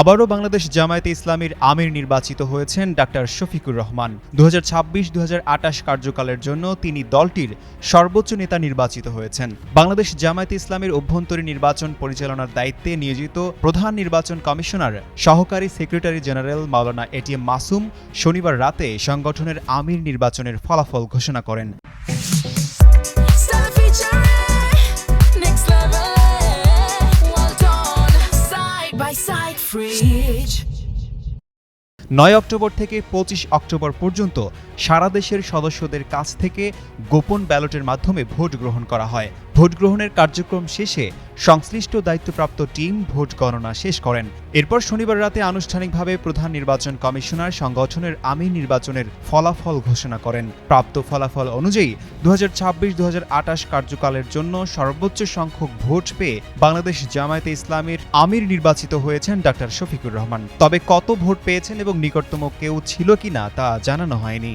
আবারও বাংলাদেশ জামায়াতে ইসলামীর আমির নির্বাচিত হয়েছেন ডাক্তার শফিকুর রহমান। দু হাজার কার্যকালের জন্য তিনি দলটির সর্বোচ্চ নেতা নির্বাচিত হয়েছেন। বাংলাদেশ জামায়াতে ইসলামের অভ্যন্তরীণ নির্বাচন পরিচালনার দায়িত্বে নিয়োজিত প্রধান নির্বাচন কমিশনার, সহকারী secretary general Maulana ATM Masum শনিবার রাতে সংগঠনের আমির নির্বাচনের ফলাফল ঘোষণা করেন। ফ্রিজ নয় অক্টোবর থেকে পঁচিশ অক্টোবর পর্যন্ত সারা দেশের সদস্যদের কাছ থেকে গোপন ব্যালটের মাধ্যমে ভোট গ্রহণ করা হয়। ভোট গ্রহণের কার্যক্রম শেষে সংশ্লিষ্ট দায়িত্বপ্রাপ্ত টিম ভোট গণনা শেষ করেন। এরপর শনিবার রাতে আনুষ্ঠানিকভাবে প্রধান নির্বাচন কমিশনার সংগঠনের আমির নির্বাচনের ফলাফল ঘোষণা করেন। প্রাপ্ত ফলাফল অনুযায়ী দু হাজার কার্যকালের জন্য সর্বোচ্চ সংখ্যক ভোট পেয়ে বাংলাদেশ জামায়াতে ইসলামের আমির নির্বাচিত হয়েছেন ডাক্তার শফিকুর রহমান। তবে কত ভোট পেয়েছেন এবং নিকটতম কেউ ছিল কিনা তা জানানো হয়নি।